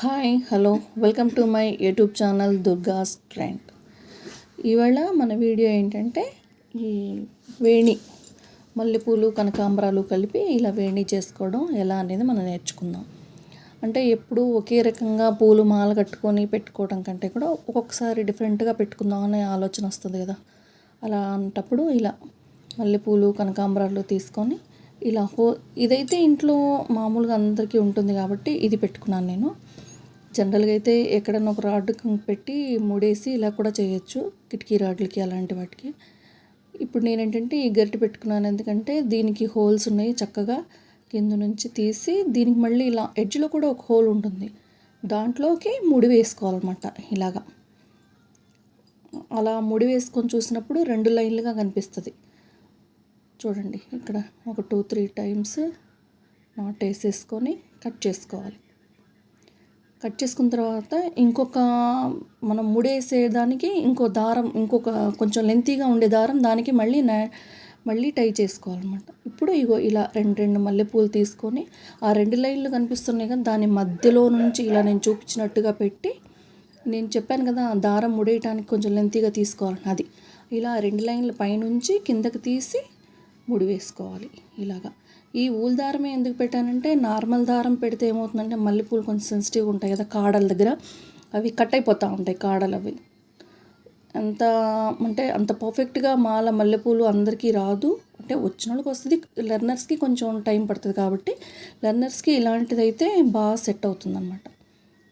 Hi hello. Welcome to my YouTube channel Durgas trend. ఇవాళ మన video ఏంటంటే ఈ వేణి మల్లెపూలు కనకాంబరాలు కలిపి ఇలా వేణి చేసుకోవడం ఎలా అనేది మనం నేర్చుకుందాం. అంటే ఎప్పుడు ఒకే రకంగా పూలు మాల కట్టుకొని పెట్టుకోవడం కంటే కూడా ఒక్కొక్కసారి డిఫరెంట్గా పెట్టుకుందాం అనే ఆలోచన వస్తుంది కదా. అలా అంటప్పుడు ఇలా మల్లెపూలు కనకాంబరాలు తీసుకొని ఇలా హో ఇదైతే ఇంట్లో మామూలుగా అందరికీ ఉంటుంది కాబట్టి ఇది పెట్టుకున్నాను నేను. జనరల్గా అయితే ఎక్కడన్నా ఒక రాడ్ పెట్టి ముడేసి ఇలా కూడా చేయొచ్చు. కిటికీ రాడ్లకి అలాంటి వాటికి. ఇప్పుడు నేను ఏంటంటే ఈ గరిటె పెట్టుకున్నాను. ఎందుకంటే దీనికి హోల్స్ ఉన్నాయి చక్కగా. కింద నుంచి తీసి దీనికి మళ్ళీ ఇలా ఎడ్జ్లో కూడా ఒక హోల్ ఉంటుంది. దాంట్లోకి ముడి వేసుకోవాలన్నమాట ఇలాగా. అలా ముడి వేసుకొని చూసినప్పుడు రెండు లైన్లుగా కనిపిస్తుంది. చూడండి ఇక్కడ ఒక టూ త్రీ టైమ్స్ నాట్ వేసేసుకొని కట్ చేసుకోవాలి. కట్ చేసుకున్న తర్వాత ఇంకొక మనం ముడేసేదానికి ఇంకో దారం ఇంకొక కొంచెం లెంతీగా ఉండే దారం దానికి మళ్ళీ మళ్ళీ టై చేసుకోవాలన్నమాట. ఇప్పుడు ఇగో ఇలా రెండు రెండు మల్లెపూలు తీసుకొని ఆ రెండు లైన్లు కనిపిస్తున్నాయి కదా దాని మధ్యలో నుంచి ఇలా నేను చూపించినట్టుగా పెట్టి నేను చెప్పాను కదా దారం ముడేయటానికి కొంచెం లెంతీగా తీసుకోవాలి అది ఇలా రెండు లైన్ల పైనుంచి కిందకి తీసి ముడి వేసుకోవాలి ఇలాగా. ఈ ఊల్ దారమే ఎందుకు పెట్టానంటే నార్మల్ దారం పెడితే ఏమవుతుందంటే మల్లెపూలు కొంచెం సెన్సిటివ్గా ఉంటాయి కదా కాడల దగ్గర. అవి కట్ అయిపోతూ ఉంటాయి కాడలు అవి అంత అంటే అంత పర్ఫెక్ట్గా మాల మల్లెపూలు అందరికీ రాదు. అంటే వచ్చిన వాళ్ళకి వస్తుంది లెర్నర్స్కి కొంచెం టైం పడుతుంది కాబట్టి లెర్నర్స్కి ఇలాంటిది అయితే బాగా సెట్ అవుతుంది అనమాట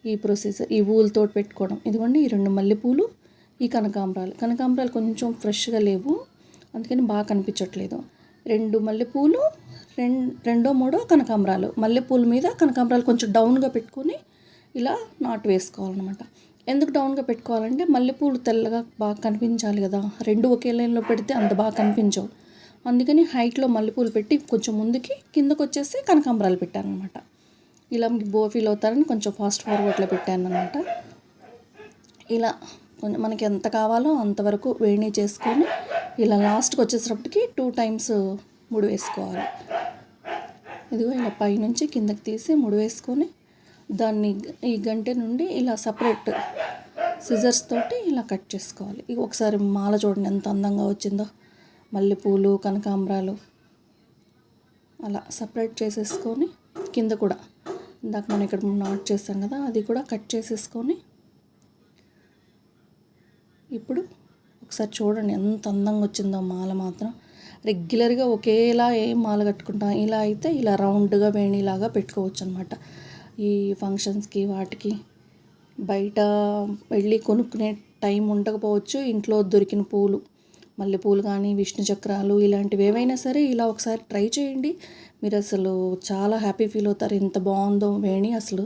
ఈ ప్రొసీజర్ ఈ ఊలతో పెట్టుకోవడం. ఇదిగోండి ఈ రెండు మల్లెపూలు ఈ కనకాంబరాలు. కనకాంబరాలు కొంచెం ఫ్రెష్గా లేవు. అందుకని బాగా కనిపించట్లేదు. రెండు మల్లెపూలు రెండో మూడో కనకాంబరాలు. మల్లెపూల మీద కనకాంబరాలు కొంచెం డౌన్గా పెట్టుకొని ఇలా నాటు వేసుకోవాలన్నమాట. ఎందుకు డౌన్గా పెట్టుకోవాలంటే మల్లెపూలు తెల్లగా బాగా కనిపించాలి కదా. రెండు ఒకే లైన్లో పెడితే అంత బాగా కనిపించవు. అందుకని హైట్లో మల్లెపూలు పెట్టి కొంచెం ముందుకి కిందకు వచ్చేసి కనకాంబరాలు పెట్టాను అనమాట ఇలా బో ఫీల్ అవుతారని కొంచెం ఫాస్ట్ ఫార్వర్డ్లో పెట్టాను అనమాట ఇలా కొంచెం మనకి ఎంత కావాలో అంతవరకు వేణి చేసుకొని ఇలా లాస్ట్కి వచ్చేటప్పటికి టూ టైమ్స్ ముడి వేసుకోవాలి. ఇదిగో ఇలా పైనుంచి కిందకి తీసి ముడివేసుకొని దాన్ని ఈ గంటె నుండి ఇలా సపరేట్ సిజర్స్ తోటి ఇలా కట్ చేసుకోవాలి. ఒకసారి మాల చూడండి ఎంత అందంగా వచ్చిందో. మల్లెపూలు కనకాంబరాలు అలా సపరేట్ చేసేసుకొని కింద కూడా ఇందాక మనం ఇక్కడ నాట్ చేస్తాం కదా అది కూడా కట్ చేసేసుకొని ఇప్పుడు ఒకసారి చూడండి ఎంత అందంగా వచ్చిందో మాల మాత్రం. రెగ్యులర్గా ఒకేలా ఏం మాల కట్టుకుంటాం ఇలా అయితే ఇలా రౌండ్గా వేణిలాగా పెట్టుకోవచ్చు అనమాట ఈ ఫంక్షన్స్కి వాటికి బయట వెళ్ళి కొనుక్కునే టైం ఉండకపోవచ్చు. ఇంట్లో దొరికిన పూలు మల్లెపూలు కానీ విష్ణు చక్రాలు ఇలాంటివి ఏవైనా సరే ఇలా ఒకసారి ట్రై చేయండి. మీరు అసలు చాలా హ్యాపీ ఫీల్ అవుతారు. ఎంత బాగుందో వేణి అసలు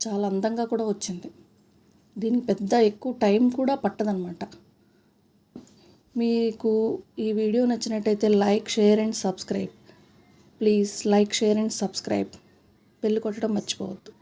చాలా అందంగా కూడా వచ్చింది. దీనికి పెద్ద ఎక్కువ టైం కూడా పట్టదనమాట. మీకు ఈ వీడియో నచ్చినట్టయితే like share and subscribe. Please like share and subscribe. Bell కొట్టడం మర్చిపోవద్దు.